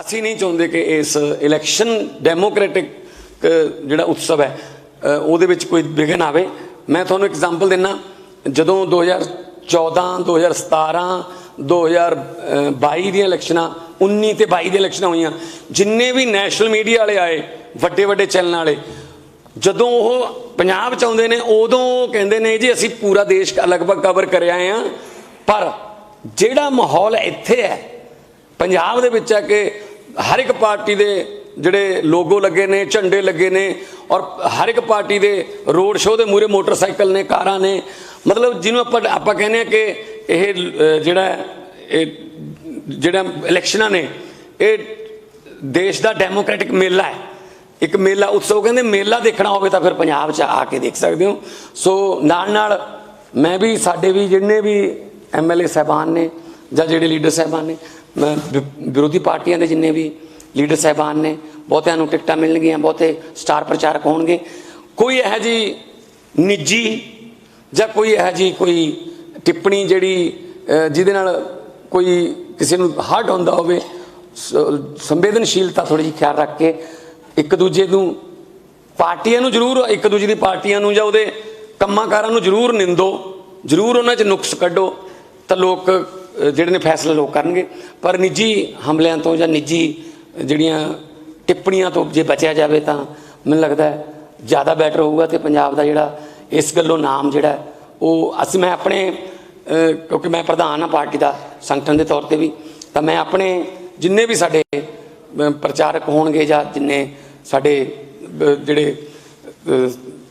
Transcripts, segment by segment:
ਅਸੀਂ ਨਹੀਂ ਚਾਹੁੰਦੇ ਕਿ ਇਸ ਇਲੈਕਸ਼ਨ ਡੈਮੋਕ੍ਰੈਟਿਕ ਜਿਹੜਾ ਉਤਸਵ ਹੈ ਉਹਦੇ ਵਿੱਚ ਕੋਈ ਵਿਘਨ ਆਵੇ। ਮੈਂ ਤੁਹਾਨੂੰ ਐਗਜ਼ਾਮਪਲ ਦਿੰਨਾ, ਜਦੋਂ 2014 2017 2022 ਦੀਆਂ ਇਲੈਕਸ਼ਨਾਂ 19 ਤੇ 22 ਦੀਆਂ ਇਲੈਕਸ਼ਨਾਂ ਹੋਈਆਂ, ਜਿੰਨੇ ਵੀ ਨੈਸ਼ਨਲ ਮੀਡੀਆ ਵਾਲੇ ਆਏ, ਵੱਡੇ ਵੱਡੇ ਚੈਨਲ ਵਾਲੇ, ਜਦੋਂ ਉਹ ਪੰਜਾਬ ਚ ਆਉਂਦੇ ਨੇ, ਉਦੋਂ ਕਹਿੰਦੇ ਨੇ ਜੀ, ਅਸੀਂ ਪੂਰਾ ਦੇਸ਼ ਲਗਭਗ ਕਵਰ ਕਰ ਆਏ ਆ। ਪਰ ਜਿਹੜਾ ਮਾਹੌਲ ਇੱਥੇ ਹੈ, ਪੰਜਾਬ ਦੇ ਵਿੱਚ ਹੈ ਕਿ ਹਰ ਇੱਕ ਪਾਰਟੀ ਦੇ ਜਿਹੜੇ ਲੋਗੋ ਲੱਗੇ ਨੇ, ਝੰਡੇ ਲੱਗੇ ਨੇ ਔਰ ਹਰ ਇੱਕ ਪਾਰਟੀ ਦੇ ਰੋਡ ਸ਼ੋਅ ਦੇ ਮੂਰੇ ਮੋਟਰਸਾਈਕਲ ਨੇ, ਕਾਰਾਂ ਨੇ। ਮਤਲਬ ਜਿਹਨੂੰ ਆਪਾਂ ਆਪਾਂ ਕਹਿੰਦੇ ਆ ਕਿ ਇਹ ਜਿਹੜਾ ਇਹ ਜਿਹੜਾ ਇਲੈਕਸ਼ਨਾਂ ਨੇ, ਇਹ ਦੇਸ਼ ਦਾ ਡੈਮੋਕ੍ਰੈਟਿਕ ਮੇਲਾ ਹੈ। ਇੱਕ ਮੇਲਾ ਉਤਸਵ ਕਹਿੰਦੇ ਮੇਲਾ ਦੇਖਣਾ ਹੋਵੇ ਤਾਂ ਫਿਰ ਪੰਜਾਬ 'ਚ ਆ ਕੇ ਦੇਖ ਸਕਦੇ ਹੋ। ਸੋ ਨਾਲ ਨਾਲ ਮੈਂ ਵੀ, ਸਾਡੇ ਵੀ ਜਿੰਨੇ ਵੀ ਐਮਐਲਏ ਸਾਹਿਬਾਨ ਨੇ ਜਾਂ ਜਿਹੜੇ ਲੀਡਰ ਸਾਹਿਬਾਨ ਨੇ ਵਿਰੋਧੀ ਪਾਰਟੀਆਂ ਦੇ ਜਿੰਨੇ ਵੀ ਲੀਡਰ ਸਾਹਿਬਾਨ ਨੇ, ਬਹੁਤਿਆਂ ਨੂੰ ਟਿਕਟਾਂ ਮਿਲਣਗੀਆਂ, ਬਹੁਤੇ ਸਟਾਰ ਪ੍ਰਚਾਰਕ ਹੋਣਗੇ। ਕੋਈ ਇਹੋ ਜੀ ਨਿੱਜੀ ਜਾਂ ਕੋਈ ਇਹੋ ਜੀ ਕੋਈ ਟਿੱਪਣੀ ਜਿਹੜੀ ਜਿਹਦੇ ਨਾਲ ਕੋਈ ਕਿਸੇ ਨੂੰ ਹਰਟ ਹੁੰਦਾ ਹੋਵੇ, ਸ- ਸੰਵੇਦਨਸ਼ੀਲਤਾ ਥੋੜੀ ਜਿਹੀ ਖਿਆਲ ਰੱਖ ਕੇ ਇੱਕ ਦੂਜੇ ਨੂੰ, ਪਾਰਟੀਆਂ ਨੂੰ ਜ਼ਰੂਰ, ਇੱਕ ਦੂਜੇ ਦੀ ਪਾਰਟੀਆਂ ਨੂੰ ਜਾਂ ਉਹਦੇ ਕੰਮਾਂ ਕਾਰਾਂ ਨੂੰ ਜ਼ਰੂਰ ਨਿੰਦੋ, ਜ਼ਰੂਰ ਉਹਨਾਂ 'ਚ ਨੁਕਸ ਕੱਢੋ, ਤਾਂ ਲੋਕ ਜਿਹੜੇ ਨੇ ਫੈਸਲਾ ਲੋਕ ਕਰਨਗੇ। ਪਰ ਨਿੱਜੀ ਹਮਲਿਆਂ ਤੋਂ ਜਾਂ ਨਿੱਜੀ ਜਿਹੜੀਆਂ ਟਿੱਪਣੀਆਂ ਤੋਂ ਜੇ ਬਚਿਆ ਜਾਵੇ ਤਾਂ ਮੈਨੂੰ ਲੱਗਦਾ ਜ਼ਿਆਦਾ ਬੈਟਰ ਹੋਊਗਾ ਤੇ ਪੰਜਾਬ ਦਾ ਜਿਹੜਾ ਇਸ ਗੱਲੋਂ ਨਾਮ ਜਿਹੜਾ ਉਹ ਅਸੀਂ ਮੈਂ ਆਪਣੇ ਕਿਉਂਕਿ ਮੈਂ ਪ੍ਰਧਾਨ ਹਾਂ ਪਾਰਟੀ ਦਾ ਸੰਗਠਨ ਦੇ ਤੌਰ ਤੇ ਵੀ, ਤਾਂ ਮੈਂ ਆਪਣੇ ਜਿੰਨੇ ਵੀ ਸਾਡੇ ਪ੍ਰਚਾਰਕ ਹੋਣਗੇ ਜਾਂ ਜਿੰਨੇ ਸਾਡੇ ਜਿਹੜੇ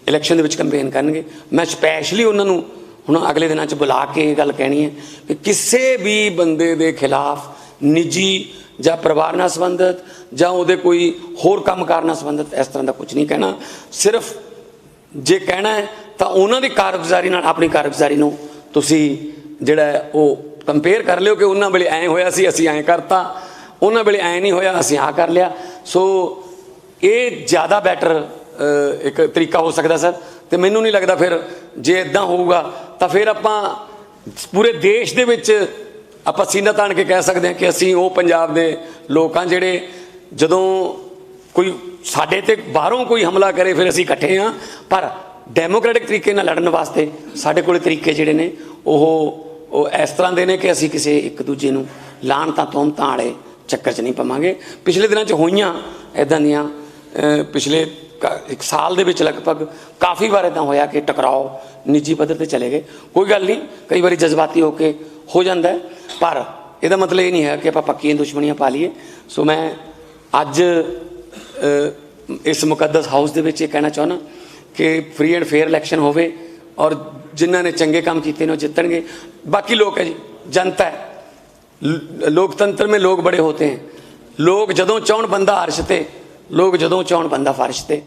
ਇਲੈਕਸ਼ਨ ਦੇ ਵਿੱਚ ਕੰਪੇਨ ਕਰਨਗੇ, ਮੈਂ ਸਪੈਸ਼ਲੀ ਉਹਨਾਂ ਨੂੰ ਹੁਣ ਅਗਲੇ ਦਿਨਾਂ 'ਚ ਬੁਲਾ ਕੇ ਇਹ ਗੱਲ ਕਹਿਣੀ ਹੈ ਕਿ ਕਿਸੇ ਵੀ ਬੰਦੇ ਦੇ ਖਿਲਾਫ ਨਿੱਜੀ ਜਾਂ ਪਰਿਵਾਰ ਨਾਲ ਸੰਬੰਧਿਤ ਜਾਂ ਉਹਦੇ ਕੋਈ ਹੋਰ ਕੰਮਕਾਰ ਨਾਲ ਸੰਬੰਧਿਤ ਇਸ ਤਰ੍ਹਾਂ ਦਾ ਕੁਝ ਨਹੀਂ ਕਹਿਣਾ। ਸਿਰਫ ਜੇ ਕਹਿਣਾ ਹੈ ਤਾਂ ਉਹਨਾਂ ਦੀ ਕਾਰਗੁਜ਼ਾਰੀ ਨਾਲ ਆਪਣੀ ਕਾਰਗੁਜ਼ਾਰੀ ਨੂੰ ਤੁਸੀਂ ਜਿਹੜਾ ਹੈ ਉਹ ਕੰਪੇਅਰ ਕਰ ਲਿਓ ਕਿ ਉਹਨਾਂ ਵੇਲੇ ਐਂ ਹੋਇਆ ਸੀ, ਅਸੀਂ ਐਂ ਕਰਤਾ। ਉਹਨਾਂ ਵੇਲੇ ਐਂ ਨਹੀਂ ਹੋਇਆ, ਅਸੀਂ ਆ ਕਰ ਲਿਆ। ਸੋ ਇਹ ਜ਼ਿਆਦਾ ਬੈਟਰ ਇੱਕ ਤਰੀਕਾ ਹੋ ਸਕਦਾ ਸਰ ਤੇ ਮੈਨੂੰ ਨਹੀਂ ਲੱਗਦਾ ਫਿਰ ਜੇ ਇਦਾਂ ਹੋਊਗਾ ਤਾਂ ਫਿਰ ਆਪਾਂ ਪੂਰੇ ਦੇਸ਼ ਦੇ ਵਿੱਚ ਆਪਾਂ ਸੀਨਾ ਤਾਣ ਕੇ ਕਹਿ ਸਕਦੇ ਹਾਂ ਕਿ ਅਸੀਂ ਉਹ ਪੰਜਾਬ ਦੇ ਲੋਕ ਲੋਕਾਂ ਜਿਹੜੇ ਜਦੋਂ ਕੋਈ ਸਾਡੇ ਤੇ ਬਾਹਰੋਂ ਕੋਈ ਹਮਲਾ ਕਰੇ, ਫਿਰ ਅਸੀਂ ਇਕੱਠੇ ਹਾਂ। ਪਰ ਡੈਮੋਕ੍ਰੈਟਿਕ ਤਰੀਕੇ ਨਾਲ ਲੜਨ ਵਾਸਤੇ ਸਾਡੇ ਕੋਲੇ ਤਰੀਕੇ ਜਿਹੜੇ ਨੇ, ਉਹ ਉਹ ਇਸ ਤਰ੍ਹਾਂ ਦੇ ਨੇ ਕਿ ਅਸੀਂ ਕਿਸੇ ਇੱਕ ਦੂਜੇ ਨੂੰ ਲਾਣ ਤਾਂ ਤੋਮਤਾਂ ਵਾਲੇ ਚੱਕਰ 'ਚ ਨਹੀਂ ਪਵਾਂਗੇ। ਪਿਛਲੇ ਦਿਨਾਂ 'ਚ ਹੋਈਆਂ ਇਦਾਂ ਦੀਆਂ ਪਿਛਲੇ ਇੱਕ ਸਾਲ ਦੇ ਵਿੱਚ ਲਗਭਗ ਕਾਫੀ ਵਾਰ ਇਦਾਂ ਹੋਇਆ ਕਿ ਟਕਰਾਓ, ਨਿੱਜੀ ਪੱਧਰ ਤੇ ਚਲੇ ਗਏ। ਕੋਈ ਗੱਲ ਨਹੀਂ, ਕਈ ਵਾਰੀ ਜਜ਼ਬਾਤੀ ਹੋ ਕੇ ਹੋ ਜਾਂਦਾ ਪਰ ਇਹਦਾ ਮਤਲਬ ਇਹ ਨਹੀਂ ਹੈ ਕਿ ਆਪਾਂ ਪੱਕੀਆਂ ਦੁਸ਼ਮਣੀਆਂ ਪਾ ਲਈਏ। ਸੋ ਮੈਂ ਅੱਜ ਇਸ ਮੁਕੱਦਸ ਹਾਊਸ ਦੇ ਵਿੱਚ ਇਹ ਕਹਿਣਾ ਚਾਹੁੰਦਾ ਕਿ ਫ੍ਰੀ ਐਂਡ ਫੇਅਰ ਇਲੈਕਸ਼ਨ ਹੋਵੇ ਔਰ ਜਿਨ੍ਹਾਂ ਨੇ ਚੰਗੇ ਕੰਮ ਕੀਤੇ ਨੇ ਉਹ ਜਿੱਤਣਗੇ। ਬਾਕੀ ਲੋਕ ਹੈ ਜੀ, ਜਨਤਾ ਹੈ। ਲੋਕਤੰਤਰ ਮੇ ਲੋਕ ਬੜੇ ਹੋਤੇ ਹਨ ਲੋਕ ਜਦੋਂ ਚਾਹਣ ਬੰਦਾ ਅਰਸ਼ ਤੇ ਲੋਕ ਜਦੋਂ ਚਾਹਣ ਬੰਦਾ ਫਰਸ਼ ਤੇ।